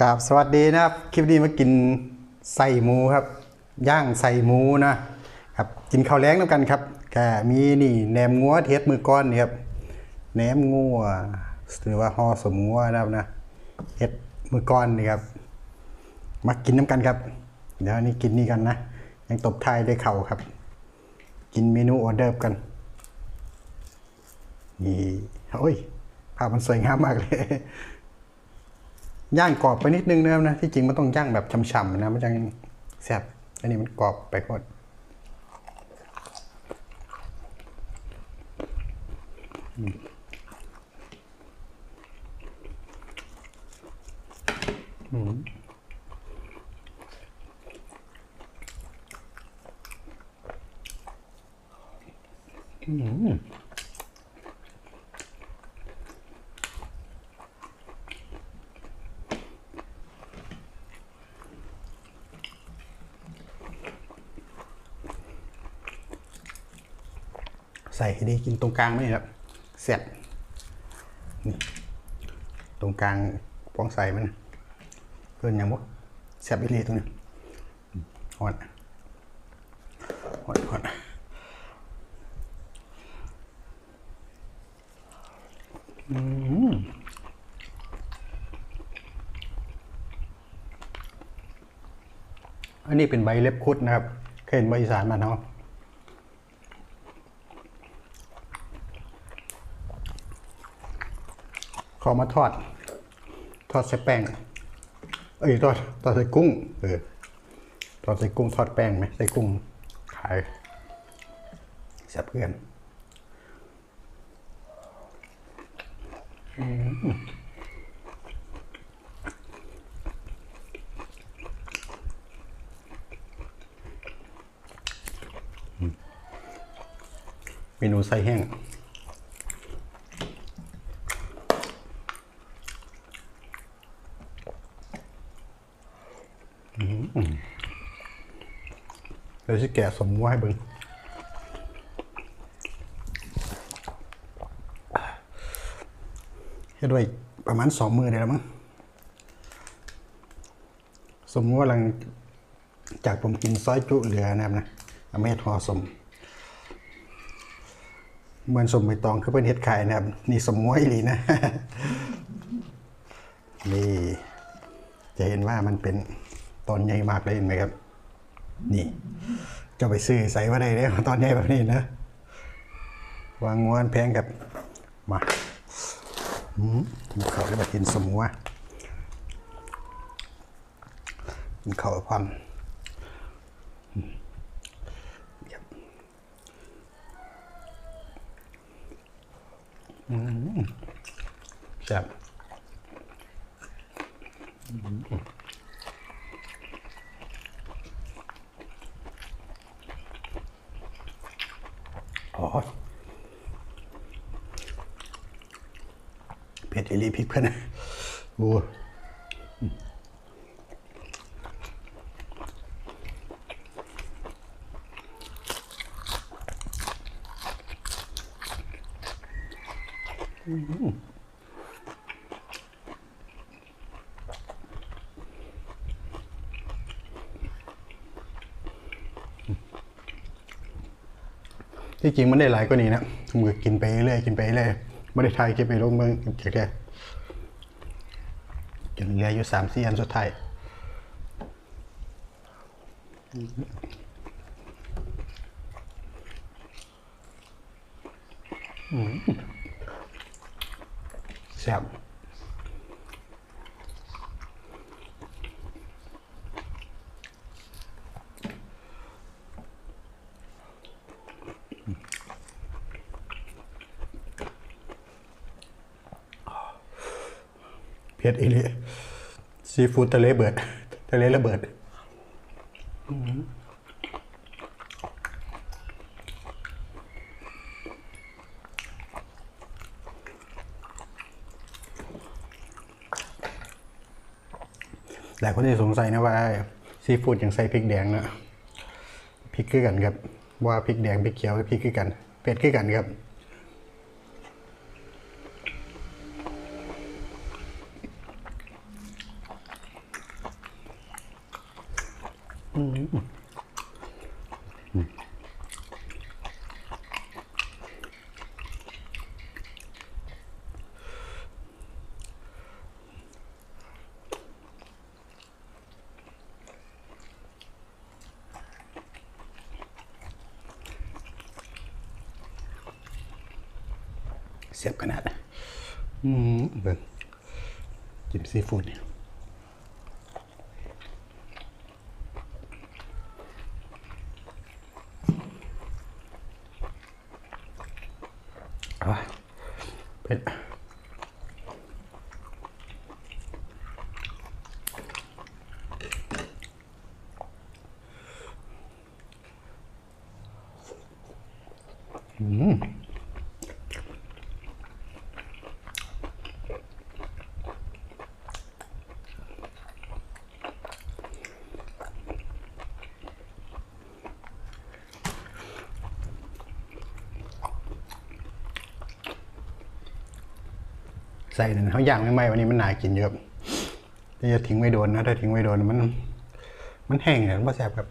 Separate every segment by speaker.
Speaker 1: กราบสวัสดีนะครับ คลิปนี้มากินใส่หมูครับ ย่างใส่หมูนะครับกินข้าวแล้งน้ำกันครับแกมีนี่แหนมงัวเทสมือก้อนนี่ครับแหนมงัวหรือว่าห่อสมงัวนะครับนะเฮ็ดมือก้อนนี่ครับมากินน้ำกันครับ เดี๋ยวอันนี้กินนี่กันนะยังตบท้ายด้วยเข่าครับ กินเมนูออเดิร์กันนี่โอ้ยภาพมันสวยงามมากเลย ย่างกรอบไปนิดนึงนะครับนะที่จริงมันต้องย่างแบบฉ่ำๆนะมันจะแซ่บอันนี้มันกรอบไปหมดอืมอืม ใส่ให้ดีกินตรงกลางไหมครับเสียบนี่ตรงกลางป้องใส่มันเพื่อนยังบ่เสียบอีหลีตรงนี้หอดหอดหอดอืมอันนี้เป็นใบเล็บคุดนะครับ เคยเห็นใบอีสานมาเนาะ ขอมาทอด ทอดใส่แป้ง เอ้ยทอดทอดใส่กุ้ง เออทอดใส่กุ้งทอดแป้งไหมใส่กุ้งขายแซ่บเพื่อนอืมเมนูไส้แห้ง ยวจะแกะสมมุติให้เบิ่งเฮ็ดไว้ประมาณสองมือเดียวแล้วมั้งสมมติว่าหลังจากผมกินซอยจุเหลือนะครับนะเอามาเฮ็ดห่อสมเหมือนสมใบตองคือเป็นเฮ็ดไขายนะครับ นี่สมมวยลีนะ นี่ จะเห็นว่ามันเป็นตอนใหญ่มากเลยเห็นไหมครับ นี่จะไปซื้อใส่ว่าได้เลยตอนใหญ่แบบนี้นะ วางงวนแพงกับมาอืมกินข้าวแล้วมากินสมัวกินข้าวกับความอืมเยี่ยมอืมแซ่บ เผ็ดอีหลีพริกเพื่อนะโอ้ที่จริงมันได้หลายกว่านี้นะมือกินไปเรื่อยกินไปเรื่อย ไม่ได้ทายเก็บไปลงเมืองเฉยๆจนเหลืออยู่สามสี่อันสุดท้ายอืมแซ่บ ผ็ดอีลีซีฟู้ดทะเลเบิด ทะเลระเบิดหลายคนจะสงสัยนะว่าซีฟู้ดยังใส่พริกแดงนะพริกคือกันครับว่าพริกแดงพริกเขียวพริกคือกันเผ็ดคือกันครับ อ เสียบขนาดนะอืมเบิ่งจิ้มซีฟู้ดเนี่ยอะเผ็ด ใส่นั่นเขาย่างไม่ไหมวันนี้มันหนากินเยอะแต่จะทิ้งไว้โดนนะถ้าทิ้งไว้โดนมัน มันแห้งเนี่ยมันแซ่บครับ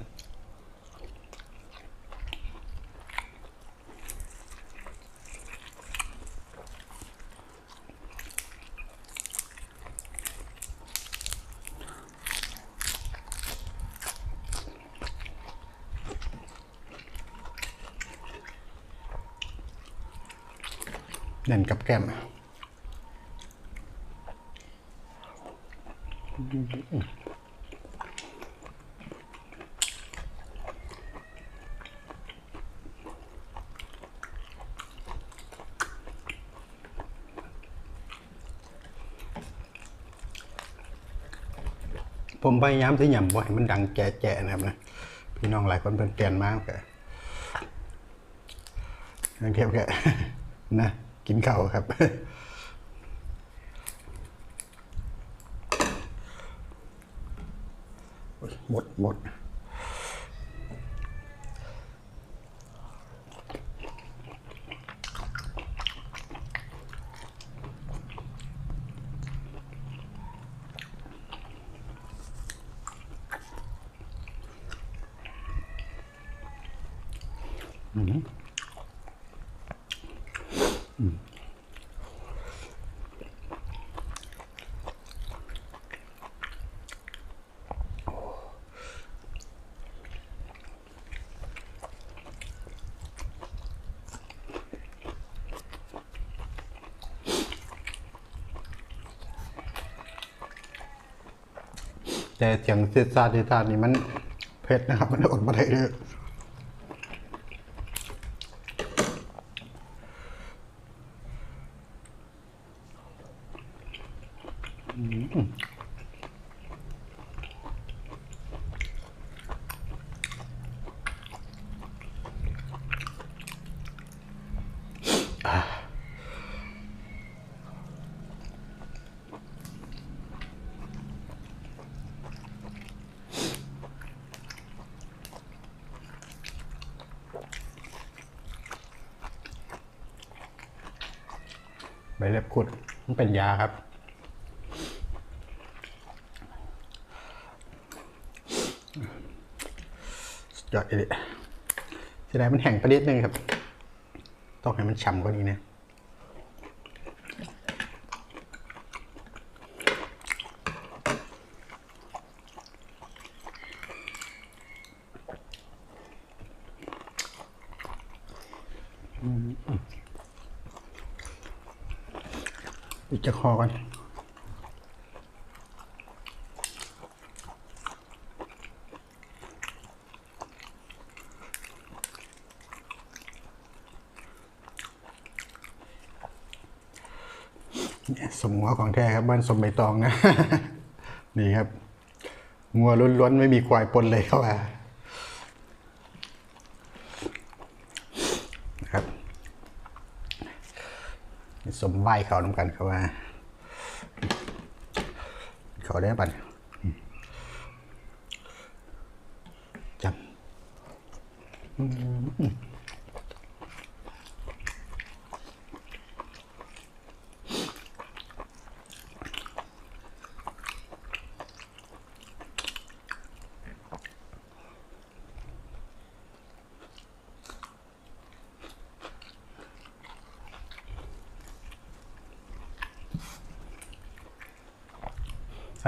Speaker 1: เด่นกับแก้ม ผมพยายามที่หย่ำบ่ให้มันดังแจ๋ๆนะครับนะพี่น้องหลายคนเป็นเปลี่ยนมากแต่นังเทียบแค่นะ กินข้าวครับ หมดหมดอืมอืม แต่เสียงเสียดซาดเสียดซาดนี่มันเผ็ดนะครับ มันอดมาได้เลย ใบ เล็บขุด มันเป็นยาครับสุดยอดเลยเสียดายมันแห้งไปนิดนึงครับ ต้องให้มันฉ่ำกว่านี้นะ อีกจะคอกันเนี่ยสมหัวของแท้ครับบ้านสมใบตองนะ นี่ครับงัวล้วนๆ ไม่มีควายปนเลยเข้ามานะครับ สมใบเขาน้ำกันเขาว่า เขาได้ปันจำ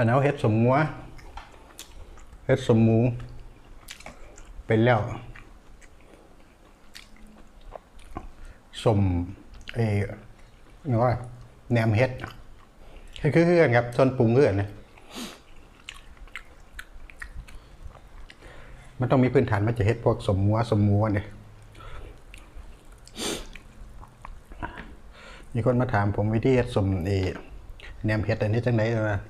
Speaker 1: อันนั้นเอาเฮ็ดสมงัวเฮ็ดสมมูเป็นแล้วสมเออเรียกว่าแหนมเฮ็ดคือคือคือกันครับส่วนปรุงคือกันนะมันต้องมีพื้นฐานมันจะเฮ็ดพวกสมมัวสมมัวเนี่ยมีคนมาถามผมวิธีเฮ็ดสมเออแหนมเฮ็ดอันนี้จังไหนนะ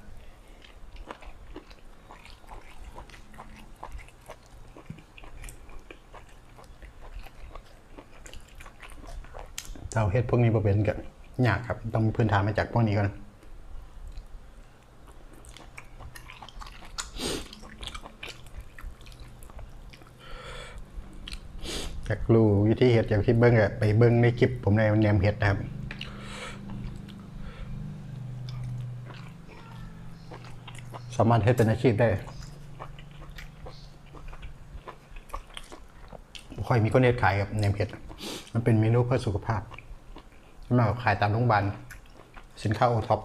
Speaker 1: เราเฮ็ดพวกนี้บ่เป็นกันยากครับ ต้องพื้นฐานมาจากพวกนี้ก่อนอยากรู้วิธีเฮ็ดอยางที่เบิ้งอะไปเบิ้งในคลิปผมในแนมเฮ็ดนะครับสามารถเฮ็ดเป็นอาชีพได้ค่อยมีคนเฮ็ดขายกับแนมเฮ็ด มันเป็นเมนูเพื่อสุขภาพ มากกว่าขายตามโรงพยาบาลสินค้าโอท็อป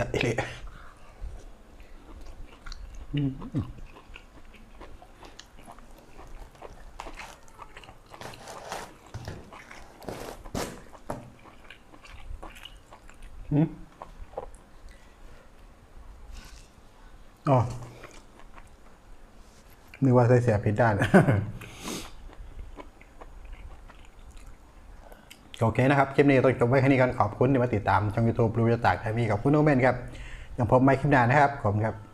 Speaker 1: เสียอีหลีอ๋อนึกว่าใส่เสียผิดด้าน โอเคนะครับ คลิปนี้ต้องจบไว้แค่นี้กันขอบคุณที่มาติดตามช่องยูทูบรู้จตากไทยมีกับคุณโอเมนครับยังพบไม่คลิปหน้านะครับ ขอบคุณครับ